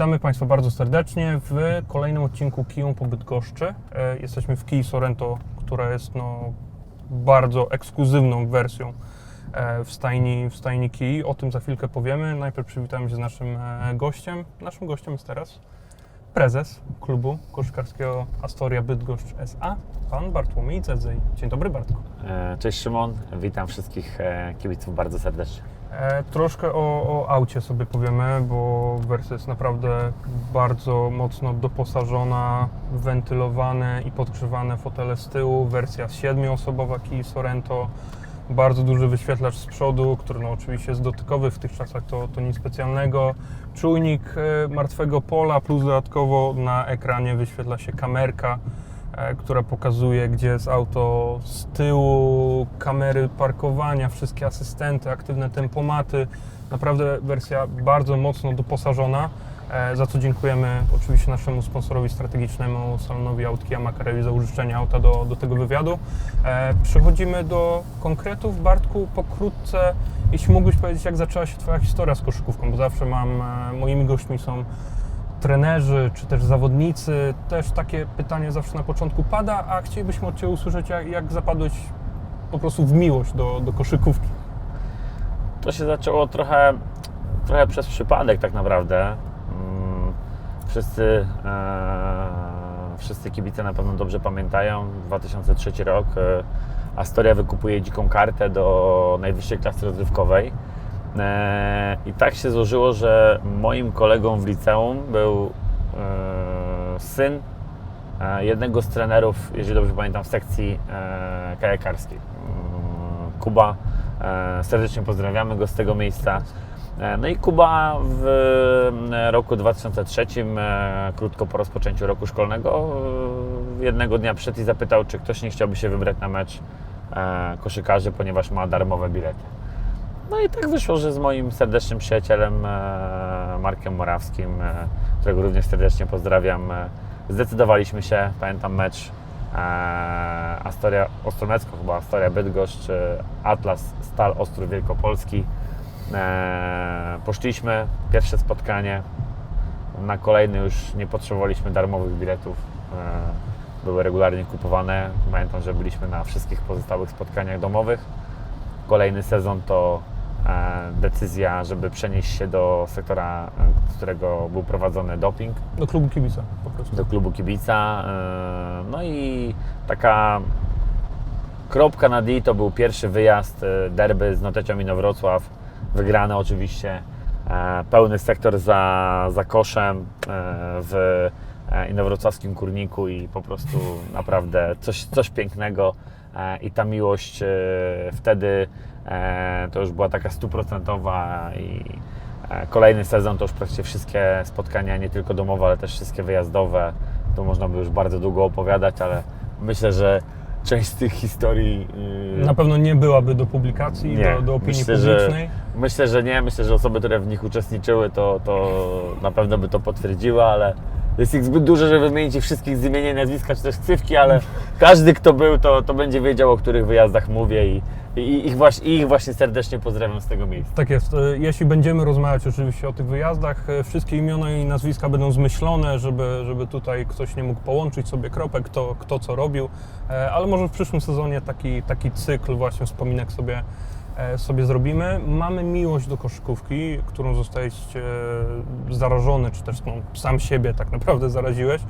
Witamy Państwa bardzo serdecznie w kolejnym odcinku Kiją po Bydgoszczy. E, Jesteśmy w Kii Sorento, która jest no, bardzo ekskluzywną wersją e, w stajni, w stajni Kii. O tym za chwilkę powiemy. Najpierw przywitamy się z naszym e, gościem. Naszym gościem jest teraz prezes klubu koszykarskiego Astoria Bydgoszcz S.A. Pan Bartłomiej Dzedzej. Dzień dobry Bartku. Cześć Szymon, witam wszystkich kibiców bardzo serdecznie. E, troszkę o, o aucie sobie powiemy, bo wersja jest naprawdę bardzo mocno doposażona, wentylowane i podgrzewane fotele z tyłu, wersja siedmioosobowa Kia Sorento, bardzo duży wyświetlacz z przodu, który no oczywiście jest dotykowy, w tych czasach to, to nic specjalnego, czujnik e, martwego pola, plus dodatkowo na ekranie wyświetla się kamerka, która pokazuje, gdzie jest auto z tyłu, kamery parkowania, wszystkie asystenty, aktywne tempomaty. Naprawdę wersja bardzo mocno doposażona, e, za co dziękujemy oczywiście naszemu sponsorowi strategicznemu, salonowi Autki Amakarewi za użyczenie auta do, do tego wywiadu. E, Przechodzimy do konkretów. Bartku, pokrótce, jeśli mógłbyś powiedzieć, jak zaczęła się Twoja historia z koszykówką, bo zawsze mam, e, moimi gośćmi są trenerzy czy też zawodnicy. Też takie pytanie zawsze na początku pada, a chcielibyśmy od Ciebie usłyszeć, jak, jak zapadłeś po prostu w miłość do, do koszykówki. To się zaczęło trochę, trochę przez przypadek tak naprawdę. Mm, Wszyscy, e, wszyscy kibice na pewno dobrze pamiętają, 2003 rok, e, Astoria wykupuje dziką kartę do najwyższej klasy rozrywkowej. E, I tak się złożyło, że moim kolegą w liceum był e, syn e, jednego z trenerów, jeżeli dobrze pamiętam, w sekcji kajakarskiej. Kuba, serdecznie pozdrawiamy go z tego miejsca. No i Kuba w roku 2003, e, krótko po rozpoczęciu roku szkolnego, jednego dnia przed i zapytał, czy ktoś nie chciałby się wybrać na mecz koszykarzy, ponieważ ma darmowe bilety. No i tak wyszło, że z moim serdecznym przyjacielem e, Markiem Morawskim, e, którego również serdecznie pozdrawiam, e, zdecydowaliśmy się, pamiętam mecz Astoria Ostromecko, chyba Astoria Bydgoszcz, Atlas Stal Ostrów Wielkopolski. Poszliśmy, pierwsze spotkanie, na kolejny już nie potrzebowaliśmy darmowych biletów. Były regularnie kupowane. Pamiętam, że byliśmy na wszystkich pozostałych spotkaniach domowych kolejny sezon to decyzja, żeby przenieść się do sektora, e, którego był prowadzony doping, Do klubu kibica po prostu. do klubu kibica. e, No i taka kropka na D to był pierwszy wyjazd e, derby z Notecią Inowrocław, wygrany oczywiście, e, pełny sektor za, za koszem e, w e, inowrocławskim kurniku i po prostu naprawdę coś, coś pięknego e, i ta miłość e, wtedy e, to już była taka stuprocentowa i e, kolejny sezon to już praktycznie wszystkie spotkania, nie tylko domowe, ale też wszystkie wyjazdowe, to można by już bardzo długo opowiadać, ale myślę, że część z tych historii yy, Na pewno nie byłaby do publikacji, Nie, do, do opinii myślę, że- publicznej. Myślę, że nie. Myślę, że osoby, które w nich uczestniczyły, to, to na pewno by to potwierdziły, ale jest ich zbyt dużo, żeby wymienić ich wszystkich z imienia i nazwiska, czy też ksywki, ale każdy, kto był, to, to będzie wiedział, o których wyjazdach mówię i, i ich, właśnie, ich właśnie serdecznie pozdrawiam z tego miejsca. Tak jest. E, Jeśli będziemy rozmawiać oczywiście o tych wyjazdach, e, wszystkie imiona i nazwiska będą zmyślone, żeby, żeby tutaj ktoś nie mógł połączyć sobie kropek, kto, kto co robił, E, ale może w przyszłym sezonie taki, taki cykl właśnie wspominek sobie, sobie zrobimy. Mamy miłość do koszykówki, którą zostałeś e, zarażony, czy też no, sam siebie tak naprawdę zaraziłeś.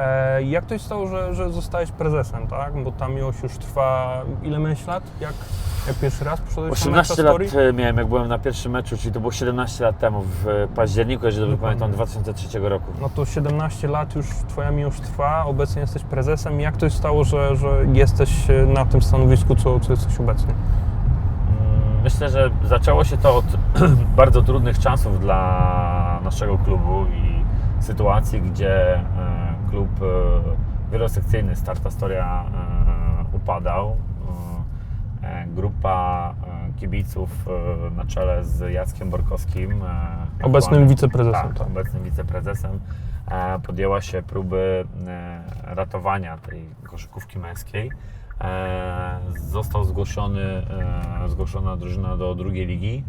E, Jak to się stało, że, że zostałeś prezesem, tak? Bo ta miłość już trwa ile miałeś lat? Jak, jak pierwszy raz przyszedłeś na mecz 18 lat Astorii? e, miałem, jak byłem na pierwszym meczu, czyli to było 17 lat temu, w październiku, jeżeli dobrze pamiętam, 2003 roku. No to 17 lat już Twoja miłość trwa, obecnie jesteś prezesem. Jak to się stało, że, że jesteś e, na tym stanowisku, co, co jesteś obecnie? Mm, Myślę, że zaczęło się to od bardzo trudnych czasów dla naszego klubu i sytuacji, gdzie klub e, wielosekcyjny Start Astoria e, upadał. E, Grupa kibiców na czele z Jackiem Borkowskim, Obecnym wiceprezesem, tak, tak. obecnym wiceprezesem, podjęła się próby ratowania tej koszykówki męskiej. Został zgłoszony, zgłoszona drużyna do drugiej ligi.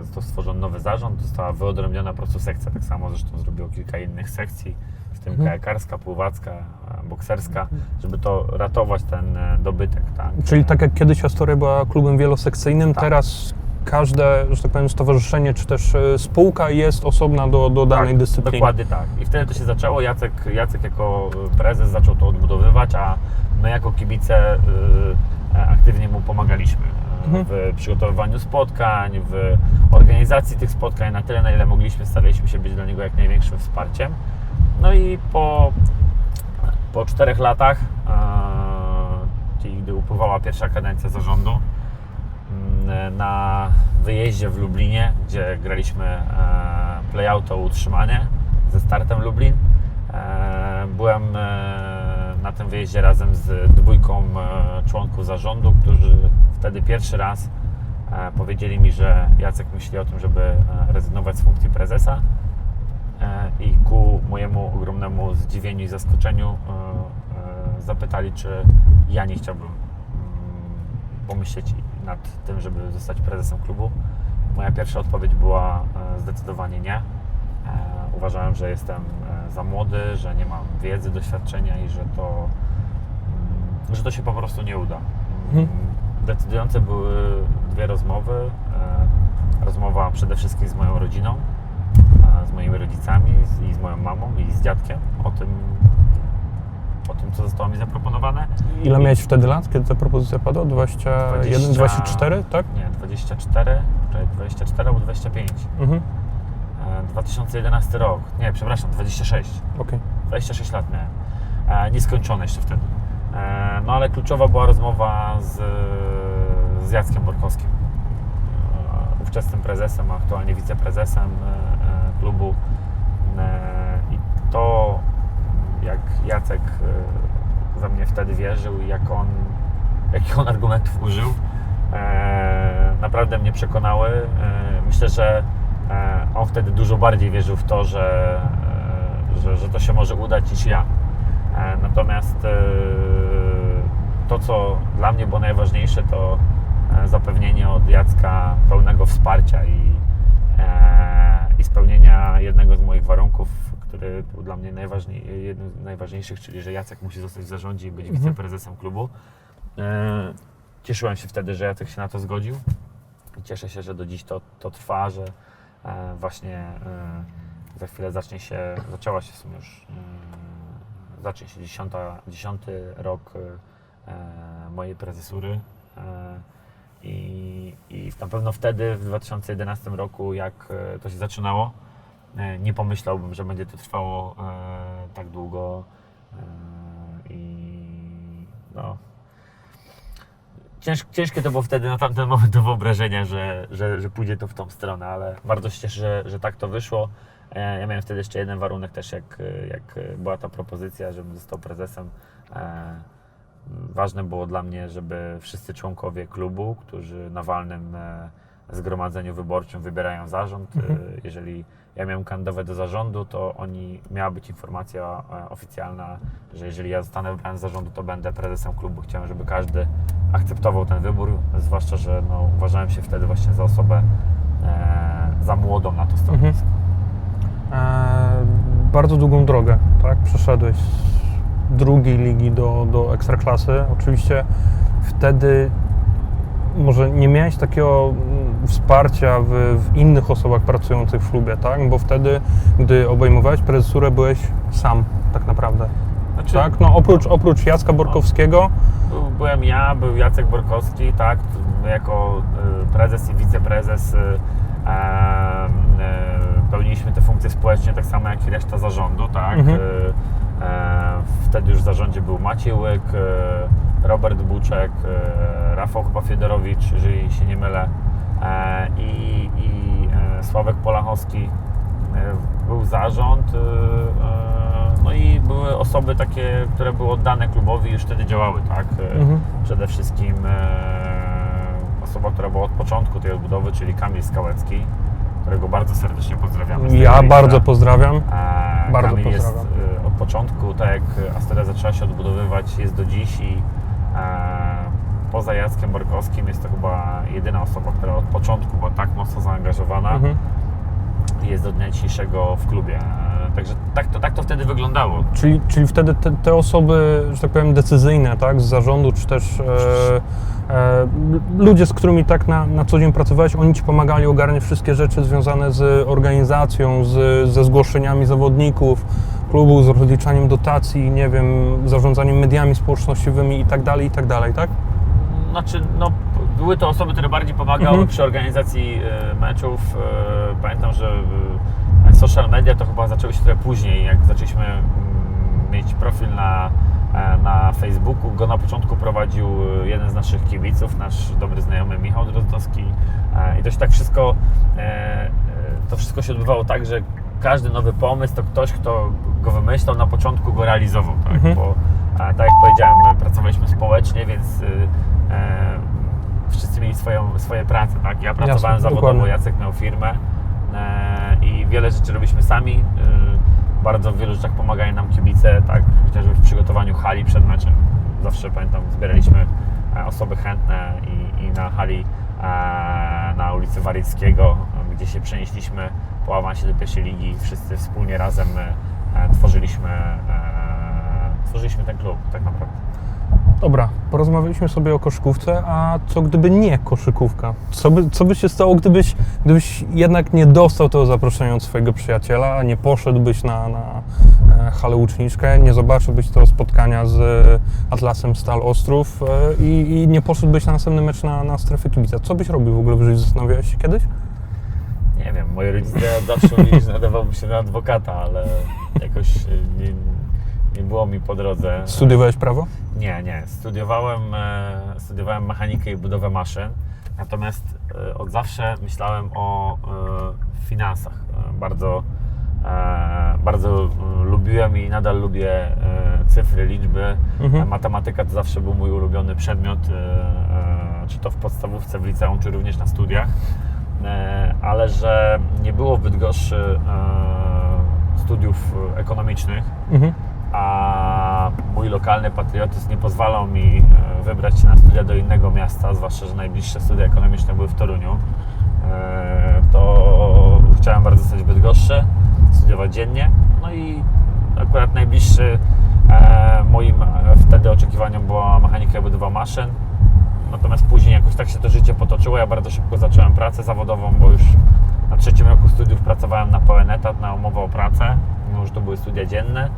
E, e, został stworzony nowy zarząd, została wyodrębniona po prostu sekcja. Tak samo zresztą zrobiło kilka innych sekcji, w tym Mhm. kajakarska, pływacka, e, bokserska, żeby to ratować ten e, dobytek. Tak? Czyli tak jak kiedyś Astoria była klubem wielosekcyjnym, Tak. teraz każde, że tak powiem, stowarzyszenie czy też e, spółka jest osobna do, do danej tak, dyscypliny. Dokładnie tak. I wtedy to się zaczęło. Jacek, Jacek jako prezes zaczął to odbudowywać, a my jako kibice y, e, aktywnie mu pomagaliśmy e, Mhm. w przygotowywaniu spotkań, w organizacji tych spotkań. Na tyle, na ile mogliśmy, staraliśmy się być dla niego jak największym wsparciem. No i po, po czterech latach, czyli gdy upływała pierwsza kadencja zarządu, mm, na wyjeździe w Lublinie, gdzie graliśmy e, playout o utrzymanie ze startem Lublin. E, Byłem e, na tym wyjeździe razem z dwójką członków zarządu, którzy wtedy pierwszy raz e, powiedzieli mi, że Jacek myśli o tym, żeby e, rezygnować z funkcji prezesa. E, I ku mojemu ogromnemu zdziwieniu i zaskoczeniu zapytali, czy ja nie chciałbym mm, pomyśleć nad tym, żeby zostać prezesem klubu. Moja pierwsza odpowiedź była zdecydowanie nie. Uważałem, że jestem za młody, że nie mam wiedzy, doświadczenia i że to, mm, że to się po prostu nie uda. Decydujące były dwie rozmowy. E, Rozmowa przede wszystkim z moją rodziną, e, z moimi rodzicami i z moją mamą i z dziadkiem o tym, o tym co zostało mi zaproponowane. Ile miałeś wtedy lat, kiedy ta propozycja padła? 21, 20 24, tak? Nie, 24, czekaj, 24 albo 25. Mhm. E, 2011 rok. Nie, przepraszam, 26. Okej. 26 lat miałem. E, nieskończone jeszcze wtedy. E, no ale kluczowa była rozmowa z, z Jackiem Borkowskim, e, ówczesnym prezesem, a aktualnie wiceprezesem e, e, klubu. I to, jak Jacek we mnie wtedy wierzył i jak on, jakich on argumentów użył, naprawdę mnie przekonały. Myślę, że on wtedy dużo bardziej wierzył w to, że, że, że to się może udać niż ja. Natomiast to, co dla mnie było najważniejsze, to e, zapewnienie od Jacka pełnego wsparcia i, e, i spełnienia jednego z moich warunków, który był dla mnie najważniej, jednym z najważniejszych, czyli że Jacek musi zostać w zarządzie i być Mhm. wiceprezesem klubu. E, Cieszyłem się wtedy, że Jacek się na to zgodził. I cieszę się, że do dziś to, to trwa, że właśnie za chwilę zacznie się, zaczęła się w sumie już, zacznie się dziesiąta, dziesiąty rok mojej prezesury. E, i, I na pewno wtedy, w 2011 roku, jak e, to się zaczynało, e, nie pomyślałbym, że będzie to trwało e, tak długo. E, I no, Cięż, ciężkie to było wtedy na tamten moment do wyobrażenia, że, że, że pójdzie to w tą stronę, ale bardzo się cieszę, że, że tak to wyszło. E, Ja miałem wtedy jeszcze jeden warunek też, jak, jak była ta propozycja, żebym został prezesem. Ważne było dla mnie, żeby wszyscy członkowie klubu, którzy na walnym e, zgromadzeniu wyborczym wybierają zarząd, Mhm. e, jeżeli ja miałem kandydować do zarządu, to oni miała być informacja e, oficjalna, że jeżeli ja zostanę wybrany z zarządu, to będę prezesem klubu. Chciałem, żeby każdy akceptował ten wybór, zwłaszcza, że no, uważałem się wtedy właśnie za osobę e, za młodą na to stanowisko. E, bardzo długą drogę, tak? Przeszedłeś drugiej ligi do, do ekstraklasy. Oczywiście wtedy może nie miałeś takiego mm, wsparcia w, w innych osobach pracujących w klubie, tak? Bo wtedy, gdy obejmowałeś prezesurę, byłeś sam tak naprawdę. Znaczy, Tak? No oprócz, oprócz Jacka Borkowskiego, Był, byłem ja, był Jacek Borkowski, tak, jako y, prezes i wiceprezes y, y, pełniliśmy te funkcje społecznie tak samo jak i reszta zarządu, tak. Mhm. E, wtedy już w zarządzie był Maciej Łyk, y, Robert Buczek, y, Rafał chyba Fiedorowicz, jeżeli się nie mylę, e, i, i e, Sławek Polachowski. E, Był zarząd, e, no i były osoby takie, które były oddane klubowi i już wtedy działały, tak? E, Mhm. Przede wszystkim e, osoba, która była od początku tej odbudowy, czyli Kamil Skałecki, którego bardzo serdecznie pozdrawiamy. ja bardzo pozdrawiam. E, Bardzo Kamil jest pozdrawiam. e, od początku, tak jak Asteria zaczęła się odbudowywać, jest do dziś i e, poza Jackiem Borkowskim jest to chyba jedyna osoba, która od początku była tak mocno zaangażowana Mhm. i jest do dnia dzisiejszego w klubie. E, Także tak to, tak to wtedy wyglądało. Czyli, czyli wtedy te, te osoby, że tak powiem, decyzyjne, tak, z zarządu, czy też e, e, ludzie, z którymi tak na, na co dzień pracowałeś, oni ci pomagali ogarniać wszystkie rzeczy związane z organizacją, z, ze zgłoszeniami zawodników klubu, z rozliczaniem dotacji, nie wiem, zarządzaniem mediami społecznościowymi i tak dalej, i tak dalej, tak? Znaczy, no, były to osoby, które bardziej pomagały Mhm. przy organizacji e, meczów. E, Pamiętam, że e, social media to chyba zaczęły się trochę później, jak zaczęliśmy mm, mieć profil na, na Facebooku. Go na początku prowadził jeden z naszych kibiców, nasz dobry znajomy Michał Drozdowski. I to się tak wszystko, to wszystko się odbywało tak, że każdy nowy pomysł to ktoś, kto go wymyślał, na początku go realizował, tak? Mhm. Bo a, tak jak powiedziałem, my pracowaliśmy społecznie, więc y, e, wszyscy mieli swoją, swoje prace, tak? Ja pracowałem Jasne, zawodowo, dokładnie. Jacek miał firmę e, i wiele rzeczy robiliśmy sami. Y, bardzo w wielu rzeczach pomagali nam kibice, tak? Chociażby w przygotowaniu hali przed meczem. Zawsze pamiętam, zbieraliśmy e, osoby chętne i, i na hali e, na ulicy Waryckiego, gdzie się przenieśliśmy po awansie do pierwszej ligi, wszyscy wspólnie razem e, tworzyliśmy, e, tworzyliśmy ten klub tak naprawdę. Dobra, porozmawialiśmy sobie o koszykówce, a co gdyby nie koszykówka? Co by, co by się stało, gdybyś, gdybyś jednak nie dostał tego zaproszenia od swojego przyjaciela, nie poszedłbyś na, na e, halę uczniczkę, nie zobaczyłbyś tego spotkania z Atlasem Stal Ostrów i, i nie poszedłbyś na następny mecz na, na strefę kibica? Co byś robił w ogóle w życiu? Zastanawiałeś się kiedyś? Wiem, moi rodzice zawsze mówili, że nadawałbym się na adwokata, ale jakoś e, nie, nie było mi po drodze. Studiowałeś prawo? Nie, nie. Studiowałem, e, studiowałem mechanikę i budowę maszyn, natomiast e, od zawsze myślałem o e, finansach. Bardzo, bardzo lubiłem i nadal lubię cyfry, liczby. Mhm. Matematyka to zawsze był mój ulubiony przedmiot, czy to w podstawówce, w liceum, czy również na studiach. E, Ale że nie było w Bydgoszczy e, studiów ekonomicznych, Mhm. a mój lokalny patriotyzm nie pozwalał mi e, wybrać się na studia do innego miasta, zwłaszcza, że najbliższe studia ekonomiczne były w Toruniu, e, to chciałem bardzo zostać w Bydgoszczy, studiować dziennie. No i akurat najbliższy e, moim e, wtedy oczekiwaniom była mechanika budowa maszyn. Natomiast później jakoś tak się to życie potoczyło. Ja bardzo szybko zacząłem pracę zawodową, bo już na trzecim roku studiów pracowałem na pełen etat, na umowę o pracę, mimo że to były studia dzienne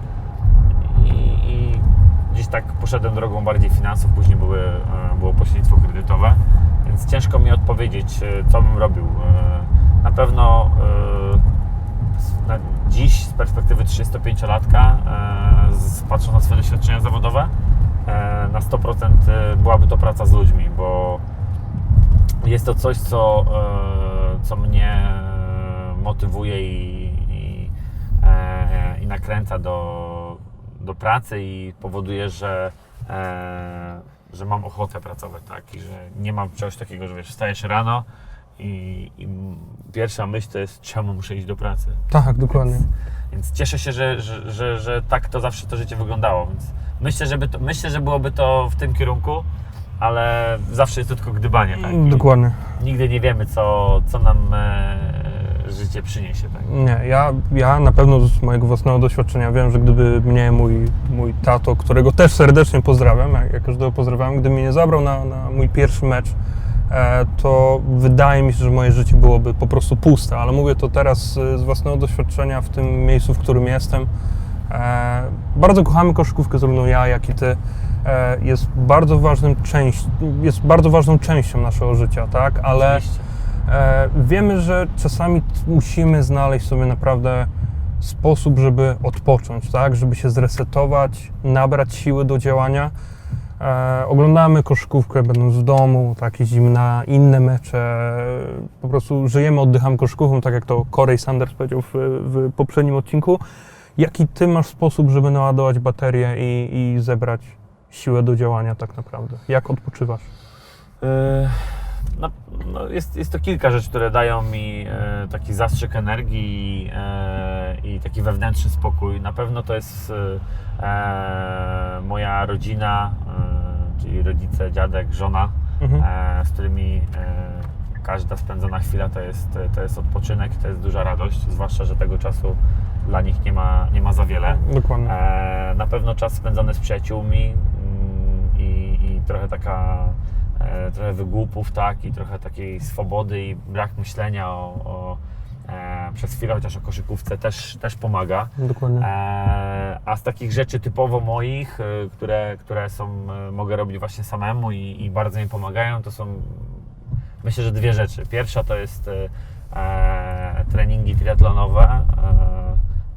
i, i gdzieś tak poszedłem drogą bardziej finansów, później były, e, było pośrednictwo kredytowe, więc ciężko mi odpowiedzieć, e, co bym robił. E, Na pewno na dziś z perspektywy 35-latka, e, z- patrząc na swoje doświadczenia zawodowe, na 100% byłaby to praca z ludźmi, bo jest to coś, co, e, co mnie motywuje i, i, e, i nakręca do, do pracy i powoduje, że, e, że mam ochotę pracować, tak? I że nie mam czegoś takiego, że wiesz, wstajesz rano i, i pierwsza myśl to jest, czemu muszę iść do pracy. Tak, dokładnie. Więc cieszę się, że, że, że, że tak to zawsze to życie wyglądało. Więc myślę, żeby to, myślę, że byłoby to w tym kierunku, ale zawsze jest to tylko gdybanie. Tak? I Dokładnie. Nigdy nie wiemy, co, co nam e, życie przyniesie. Tak? Nie, ja, ja na pewno z mojego własnego doświadczenia wiem, że gdyby mnie mój, mój tato, którego też serdecznie pozdrawiam, jak, jak każdego pozdrawiam, gdyby mnie nie zabrał na, na mój pierwszy mecz, to wydaje mi się, że moje życie byłoby po prostu puste, ale mówię to teraz e, z własnego doświadczenia w tym miejscu, w którym jestem. E, bardzo kochamy koszykówkę, zarówno ja, jak i ty. E, jest bardzo ważnym część, jest bardzo ważną częścią naszego życia, tak? Ale. E, wiemy, że czasami musimy znaleźć sobie naprawdę sposób, żeby odpocząć, tak? Żeby się zresetować, nabrać siły do działania. E, oglądamy koszykówkę będąc w domu, tak, jeździmy na inne mecze, po prostu żyjemy, oddychamy koszykówką, tak jak to Corey Sanders powiedział w, w poprzednim odcinku. Jaki ty masz sposób, żeby naładować baterię i, i zebrać siłę do działania tak naprawdę? Jak odpoczywasz? E, No, no jest, jest to kilka rzeczy, które dają mi e, taki zastrzyk energii e, i taki wewnętrzny spokój. Na pewno to jest e, e, moja rodzina, e, czyli rodzice, dziadek, żona, Mhm. e, z którymi e, każda spędzona chwila to jest, to jest odpoczynek, to jest duża radość, zwłaszcza, że tego czasu dla nich nie ma, nie ma za wiele. Dokładnie. E, na pewno czas spędzony z przyjaciółmi mm, i, i trochę taka, trochę wygłupów, tak, i trochę takiej swobody i brak myślenia o, o e, przez chwilę chociaż o koszykówce też, też pomaga. Dokładnie. E, a z takich rzeczy typowo moich, e, które, które są, e, mogę robić właśnie samemu i, i bardzo mi pomagają, to są myślę, że dwie rzeczy. Pierwsza to jest e, e, treningi triatlonowe, e,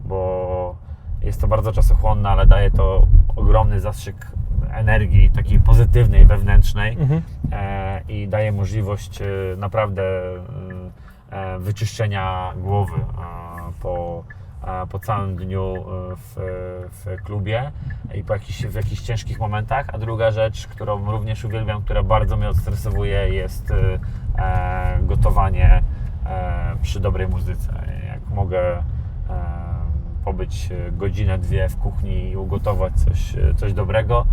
bo jest to bardzo czasochłonne, ale daje to ogromny zastrzyk energii takiej pozytywnej, wewnętrznej Mhm. e, i daje możliwość e, naprawdę e, wyczyszczenia głowy po, po całym dniu w, w klubie i po jakichś, w jakichś ciężkich momentach. A druga rzecz, którą również uwielbiam, która bardzo mnie odstresowuje, jest gotowanie przy dobrej muzyce. Jak mogę pobyć godzinę, dwie w kuchni i ugotować coś, coś dobrego,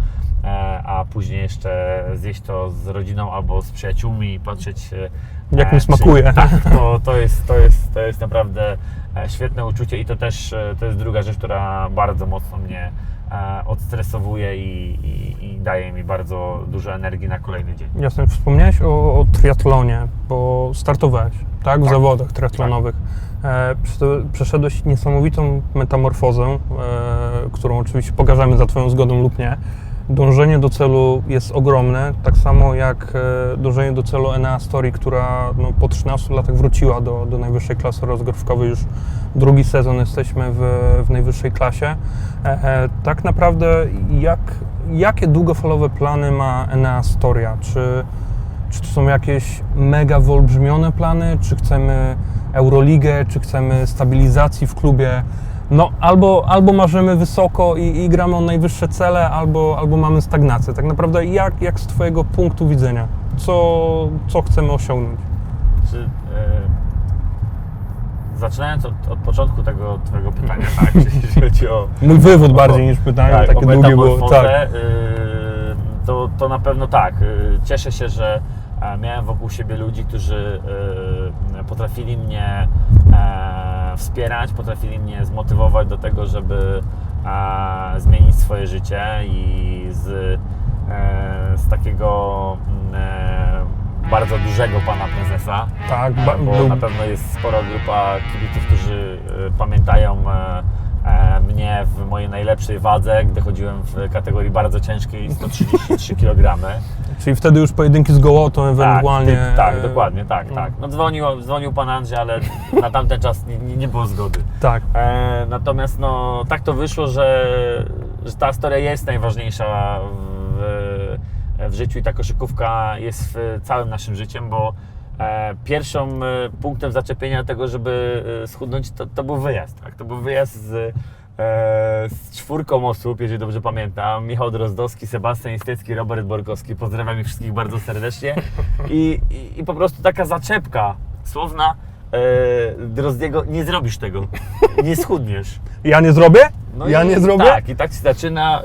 a później jeszcze zjeść to z rodziną albo z przyjaciółmi i patrzeć e, Jak mi czy- smakuje. Tak, to, to, jest, to, jest, to jest naprawdę e, świetne uczucie i to też e, to jest druga rzecz, która bardzo mocno mnie e, odstresowuje i, i, i daje mi bardzo dużo energii na kolejny dzień. Jasne, wspomniałeś o, o triatlonie, bo startowałeś, tak? W Tak. zawodach triatlonowych. E, prze- przeszedłeś niesamowitą metamorfozę, e, którą oczywiście pokażemy za Twoją zgodą lub nie. Dążenie do celu jest ogromne, tak samo jak e, dążenie do celu Enea Story, która no, po 13 latach wróciła do, do najwyższej klasy rozgrywkowej. Już drugi sezon jesteśmy w, w najwyższej klasie. E, e, tak naprawdę jak, jakie długofalowe plany ma Enea Storia? Czy, czy to są jakieś mega wyolbrzymione plany? Czy chcemy Euroligę? Czy chcemy stabilizacji w klubie? No, albo, albo marzymy wysoko i, i gramy o najwyższe cele, albo, albo mamy stagnację. Tak naprawdę jak, jak z Twojego punktu widzenia? Co, co chcemy osiągnąć? Czy, e, zaczynając od, od początku tego Twojego pytania, tak, jeśli chodzi o, Mój wywód O, bardziej niż pytanie, tak, takie długie było. Tak. y, to, to na pewno tak. Y, Cieszę się, że e, miałem wokół siebie ludzi, którzy potrafili mnie e, wspierać, potrafili mnie zmotywować do tego, żeby zmienić swoje życie i z, e, z takiego mm, e, bardzo dużego pana prezesa. Tak, bo był- na pewno jest spora grupa kibiców, którzy e, pamiętają mnie w mojej najlepszej wadze, gdy chodziłem w kategorii bardzo ciężkiej 133 kg. Czyli wtedy już pojedynki z Gołotą ewentualnie. Tak, ty, tak, e, dokładnie, tak, no. tak. No dzwonił, dzwonił pan Andrzej, ale na tamten czas nie, nie, było zgody. Tak, E, natomiast no, tak to wyszło, że, że ta historia jest najważniejsza w, w życiu i ta koszykówka jest w całym naszym życiem, bo e, pierwszym e, punktem zaczepienia tego, żeby e, schudnąć, to, to był wyjazd. Tak? To był wyjazd z, e, z czwórką osób, jeżeli dobrze pamiętam. Michał Drozdowski, Sebastian Istecki, Robert Borkowski. Pozdrawiam ich wszystkich bardzo serdecznie. I, i, i po prostu taka zaczepka słowna e, Drozdiego, nie zrobisz tego, nie schudniesz. ja nie zrobię? No ja nie zrobię? Tak, i tak się zaczyna.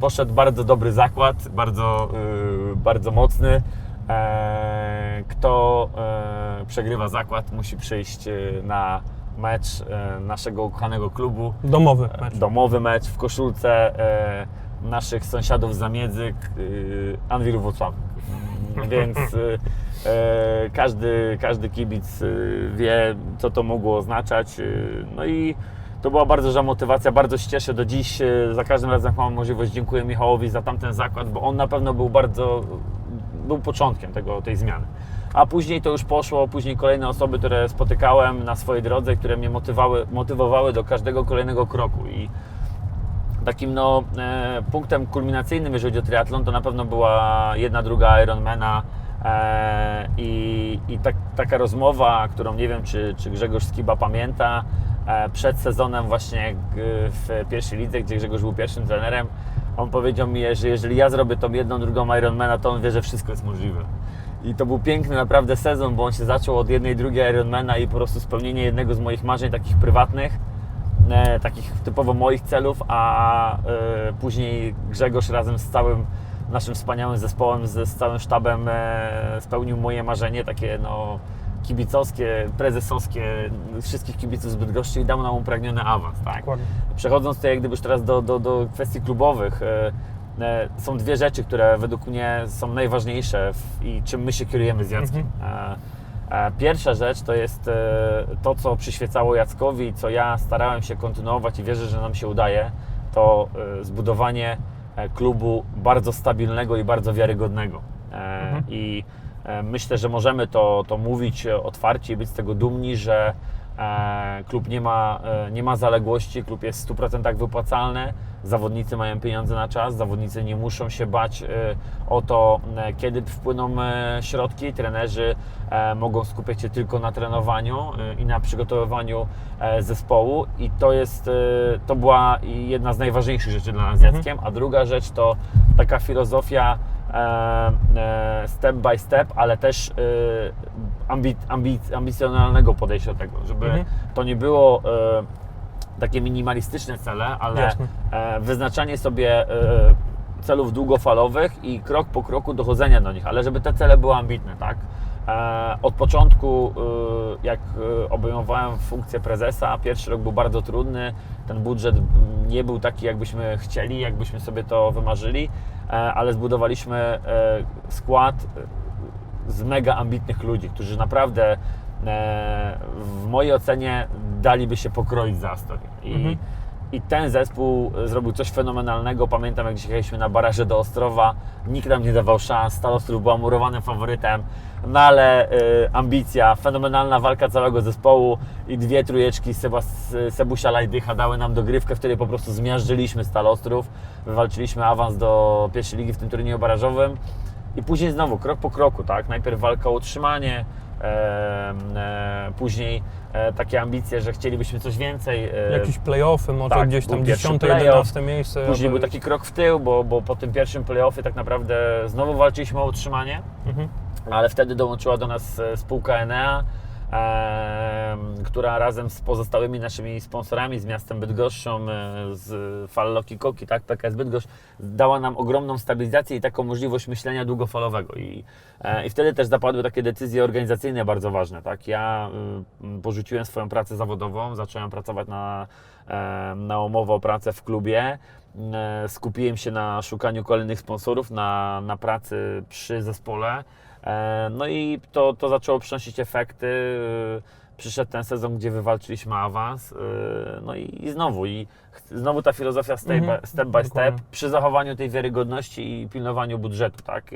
poszedł bardzo dobry zakład, bardzo, bardzo mocny. E, kto e, przegrywa zakład, musi przyjść y, na mecz e, naszego ukochanego klubu. Domowy mecz. Domowy mecz w koszulce e, naszych sąsiadów z Zamiedzyk, y, Anwilu Włocławek. Mm, Więc e, każdy, każdy kibic wie, co to mogło oznaczać. No i to była bardzo duża motywacja, bardzo się cieszę do dziś. Za każdym razem jak mam możliwość, dziękuję Michałowi za tamten zakład, bo on na pewno był bardzo, był początkiem tego, tej zmiany. A później to już poszło, później kolejne osoby, które spotykałem na swojej drodze, które mnie motywowały, motywowały do każdego kolejnego kroku. I takim no, e, punktem kulminacyjnym, jeżeli chodzi o triatlon, to na pewno była jedna, druga Ironmana e, i, i tak, taka rozmowa, którą nie wiem, czy, czy Grzegorz Skiba pamięta, e, przed sezonem właśnie g- w pierwszej lidze, gdzie Grzegorz był pierwszym trenerem, on powiedział mi, że jeżeli ja zrobię tą jedną, drugą Ironmana, to on wie, że wszystko jest możliwe. I to był piękny naprawdę sezon, bo on się zaczął od jednej, drugiej Ironmana i po prostu spełnienie jednego z moich marzeń takich prywatnych e, takich typowo moich celów, a e, później Grzegorz razem z całym naszym wspaniałym zespołem, z, z całym sztabem e, spełnił moje marzenie, takie no kibicowskie, prezesowskie, wszystkich kibiców z Bydgoszczy i dał nam upragniony awans, tak? Dokładnie. Przechodząc tutaj jak gdyby już teraz do, do, do kwestii klubowych, e, są dwie rzeczy, które według mnie są najważniejsze i czym my się kierujemy z Jackiem. E, e, Pierwsza rzecz to jest e, to, co przyświecało Jackowi, co ja starałem się kontynuować i wierzę, że nam się udaje, to e, zbudowanie e, klubu bardzo stabilnego i bardzo wiarygodnego. E, I e, myślę, że możemy to, to mówić e, otwarcie i być z tego dumni, że e, klub nie ma, e, nie ma zaległości, klub jest w 100% wypłacalny, zawodnicy mają pieniądze na czas, zawodnicy nie muszą się bać e, o to, e, kiedy wpłyną e, środki, trenerzy e, mogą skupiać się tylko na trenowaniu i na przygotowywaniu e, zespołu. I to jest, to była jedna z najważniejszych rzeczy dla nas z Jackiem, a druga rzecz to taka filozofia e, step by step, ale też ambi, ambi, ambicjonalnego podejścia do tego, żeby Mhm. to nie było takie minimalistyczne cele, ale Jasne. e, wyznaczanie sobie e, celów długofalowych i krok po kroku dochodzenia do nich, ale żeby te cele były ambitne, tak? E, Od początku, jak obejmowałem funkcję prezesa, pierwszy rok był bardzo trudny. Ten budżet nie był taki, jakbyśmy chcieli, jakbyśmy sobie to wymarzyli, ale zbudowaliśmy skład z mega ambitnych ludzi, którzy naprawdę w mojej ocenie daliby się pokroić za Astorię. I, Mhm. I ten zespół zrobił coś fenomenalnego. Pamiętam, jak dzisiaj jechaliśmy na baraże do Ostrowa, nikt nam nie dawał szans, Stal Ostrów był murowanym faworytem, no ale y, ambicja, fenomenalna walka całego zespołu i dwie trójeczki Seba, Sebusia Lajdycha dały nam dogrywkę, w której po prostu zmiażdżyliśmy Stal Ostrów, wywalczyliśmy awans do pierwszej ligi w tym turnieju barażowym i później znowu, krok po kroku, tak? Najpierw walka o utrzymanie, e, e, później e, takie ambicje, że chcielibyśmy coś więcej. e, Jakieś playoffy, może tak, gdzieś tam był pierwszy 10, playoff, 11 miejsce. Później aby- był taki krok w tył, bo, bo po tym pierwszym playoffie tak naprawdę znowu walczyliśmy o utrzymanie, Mhm. ale wtedy dołączyła do nas e, spółka Enea, która razem z pozostałymi naszymi sponsorami, z miastem Bydgoszczą, e, z Falloki Koki, tak, PKS Bydgoszcz, dała nam ogromną stabilizację i taką możliwość myślenia długofalowego. I, e, i wtedy też zapadły takie decyzje organizacyjne bardzo ważne. Tak? Ja porzuciłem swoją pracę zawodową, zacząłem pracować na, e, na umowę o pracę w klubie. Skupiłem się na szukaniu kolejnych sponsorów, na, na pracy przy zespole. E, No i to, to zaczęło przynosić efekty. E, Przyszedł ten sezon, gdzie wywalczyliśmy awans. e, No i, i znowu, i znowu ta filozofia step, Mhm, by, step by step, przy zachowaniu tej wiarygodności i pilnowaniu budżetu. Tak?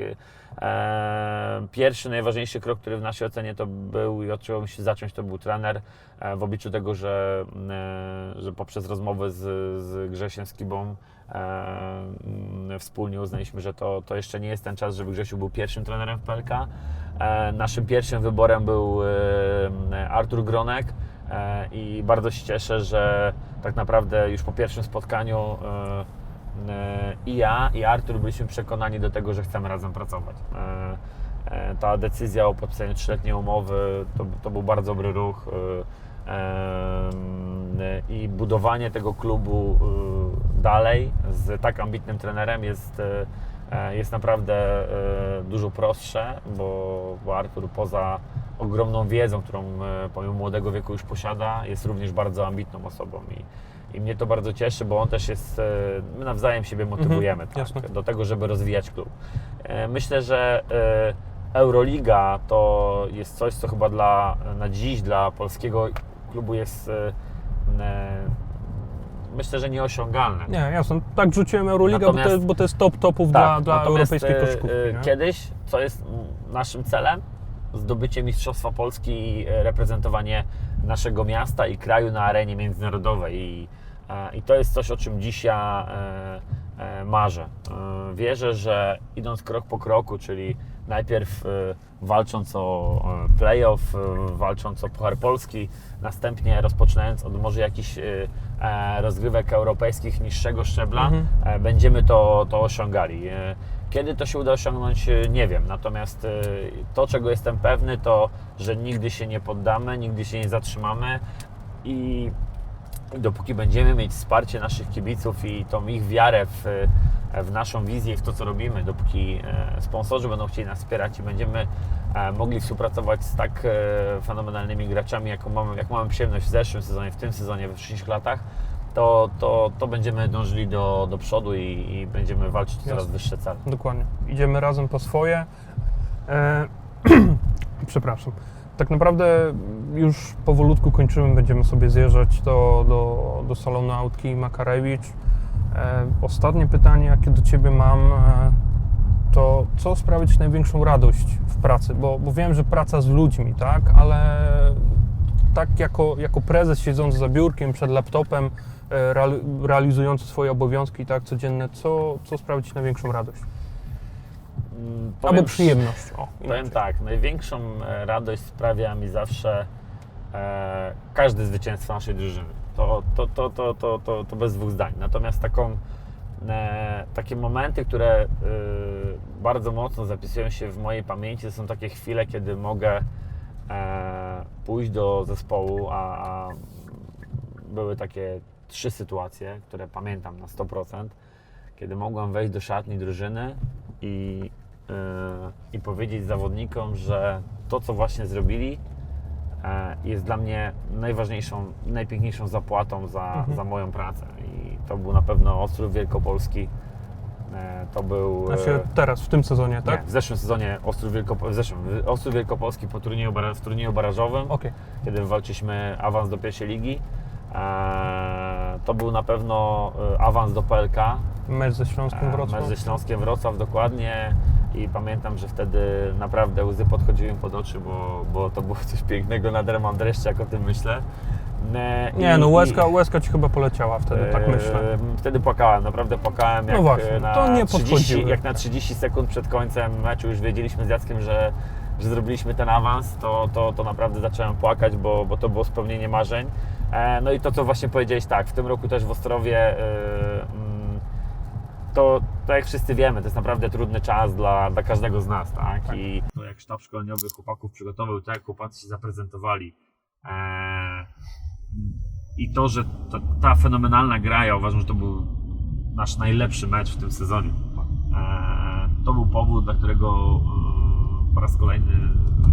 Pierwszy, najważniejszy krok, który w naszej ocenie to był i od czego musi zacząć, to był trener. W obliczu tego, że, że poprzez rozmowy z, z Grzesiem Skibą wspólnie uznaliśmy, że to, to jeszcze nie jest ten czas, żeby Grzesiu był pierwszym trenerem w PLK. E, Naszym pierwszym wyborem był Artur Gronek e, i bardzo się cieszę, że tak naprawdę już po pierwszym spotkaniu e, i ja, i Artur byliśmy przekonani do tego, że chcemy razem pracować. Ta decyzja o podpisaniu trzyletniej umowy to, to był bardzo dobry ruch i budowanie tego klubu dalej z tak ambitnym trenerem jest, e, e, jest naprawdę e, dużo prostsze, bo, bo Artur poza ogromną wiedzą, którą pomimo młodego wieku już posiada, jest również bardzo ambitną osobą i, i mnie to bardzo cieszy, bo on też jest, my nawzajem siebie motywujemy tak, jasne. do tego, żeby rozwijać klub. Myślę, że Euroliga to jest coś, co chyba dla, na dziś dla polskiego klubu jest myślę, że nieosiągalne. Nie, jasne. Tak rzuciłem Euroligę, bo, to jest, bo to jest top topów dla, dla Tak, natomiast, europejskiej e, koszykówki. e, nie? Kiedyś, co jest naszym celem, zdobycie Mistrzostwa Polski i e, reprezentowanie naszego miasta i kraju na arenie międzynarodowej. I, i to jest coś, o czym e, marzę. Wierzę, że idąc krok po kroku, czyli najpierw e, walcząc o e, playoff, e, walcząc o Puchar Polski, następnie rozpoczynając od może jakichś e, rozgrywek europejskich niższego szczebla, Mhm. e, będziemy to, to osiągali. E, Kiedy to się uda osiągnąć, nie wiem. Natomiast to, czego jestem pewny, to, że nigdy się nie poddamy, nigdy się nie zatrzymamy i dopóki będziemy mieć wsparcie naszych kibiców i tą ich wiarę w, w naszą wizję, i w to, co robimy, dopóki e, sponsorzy będą chcieli nas wspierać i będziemy e, mogli współpracować z tak e, fenomenalnymi graczami, jaką mamy, jak mamy przyjemność w zeszłym sezonie, w tym sezonie, we wszystkich latach, to, to, to będziemy dążyli do, do przodu i, i będziemy walczyć o coraz wyższe cele. Dokładnie. Idziemy razem po swoje. Przepraszam. Tak naprawdę już powolutku kończymy, będziemy sobie zjeżdżać do, do, do salonu autki Makarewicz. E, ostatnie pytanie, jakie do Ciebie mam, e, to co sprawia Ci największą radość w pracy? Bo, bo wiem, że praca z ludźmi, tak? Ale tak jako, jako prezes siedzący za biurkiem przed laptopem, e, reali- realizujący swoje obowiązki tak codzienne, co, co sprawia Ci największą radość? Mm, Albo powiem- przyjemność. O, Powiem tak, największą e, radość sprawia mi zawsze e, każde zwycięstwo naszej drużyny. To, to, to, to, to, to, to bez dwóch zdań. Natomiast taką, e, takie momenty, które e, bardzo mocno zapisują się w mojej pamięci, to są takie chwile, kiedy mogę e, pójść do zespołu, a, a były takie trzy sytuacje, które pamiętam na 100%, kiedy mogłem wejść do szatni drużyny i, i powiedzieć zawodnikom, że to, co właśnie zrobili, e, jest dla mnie najważniejszą, najpiękniejszą zapłatą za, Mhm. za moją pracę. I to był na pewno Ostrów Wielkopolski. E, To był. Znaczy e, teraz, w tym sezonie, nie, tak? w zeszłym sezonie Ostrów, Wielkopo- w zeszłym, Ostrów Wielkopolski po turnieju, w turnieju barażowym Okej. kiedy walczyliśmy awans do pierwszej ligi. To był na pewno awans do PLK, Mecz ze Śląskiem Wrocław. mecz ze Śląskiem Wrocław dokładnie i pamiętam, że wtedy naprawdę łzy podchodziły pod oczy, bo, bo to było coś pięknego, nader mam dreszcze jak o tym myślę. E, Nie, i- no i- łezka, łezka Ci chyba poleciała wtedy, tak Eee, myślę. Wtedy płakałem, naprawdę płakałem. Jak No właśnie, na to nie 30, podchodziły. Jak na 30 sekund przed końcem meczu już wiedzieliśmy z Jackiem, że, że zrobiliśmy ten awans, to, to, to naprawdę zacząłem płakać, bo, bo to było spełnienie marzeń. E, No i to, co właśnie powiedziałeś, tak, w tym roku też w Ostrowie e, mm, to, to jak wszyscy wiemy, to jest naprawdę trudny czas dla, dla każdego z nas, tak? Tak. I to jak sztab szkoleniowy chłopaków przygotował, to jak chłopacy się zaprezentowali. E, I to, że ta, ta fenomenalna gra, ja uważam, że to był nasz najlepszy mecz w tym sezonie. E, to był powód, dla którego e, po raz kolejny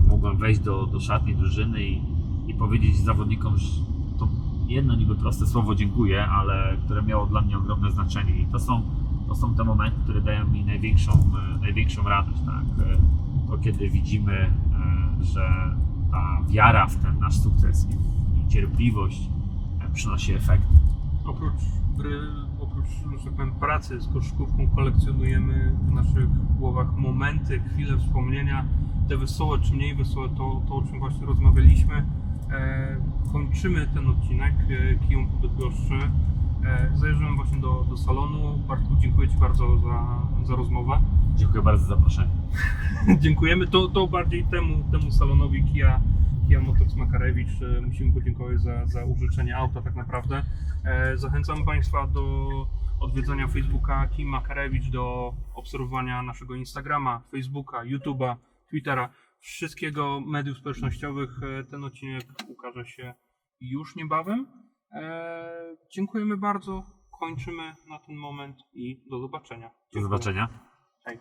mogłem wejść do, do szatni drużyny i, i powiedzieć zawodnikom, że to jedno niby proste słowo dziękuję, ale które miało dla mnie ogromne znaczenie. I to są, to są te momenty, które dają mi największą, e, największą radość. Tak? E, To kiedy widzimy, e, że ta wiara w ten nasz sukces i, cierpliwość przynosi efekt. Oprócz oprócz że tak powiem, pracy z koszykówką kolekcjonujemy w naszych głowach momenty, chwile, wspomnienia, te wesołe czy mniej wesołe, to, to o czym właśnie rozmawialiśmy. Kończymy ten odcinek e, Kijum. E, zajeżdżam właśnie do, do salonu. Bartku, dziękuję Ci bardzo za, za rozmowę. Dziękuję bardzo za zaproszenie. Dziękujemy. To, to bardziej temu, temu salonowi Kia, Kia Motors Makarewicz e, musimy podziękować za, za użyczenie auta tak naprawdę. E, Zachęcam Państwa do odwiedzania Facebooka Kim Makarewicz, do obserwowania naszego Instagrama, Facebooka, YouTube'a, Twittera, wszystkiego mediów społecznościowych. Ten odcinek ukaże się już niebawem. E, Dziękujemy bardzo. Kończymy na ten moment i do zobaczenia. Do Dziękuję. zobaczenia. Hej.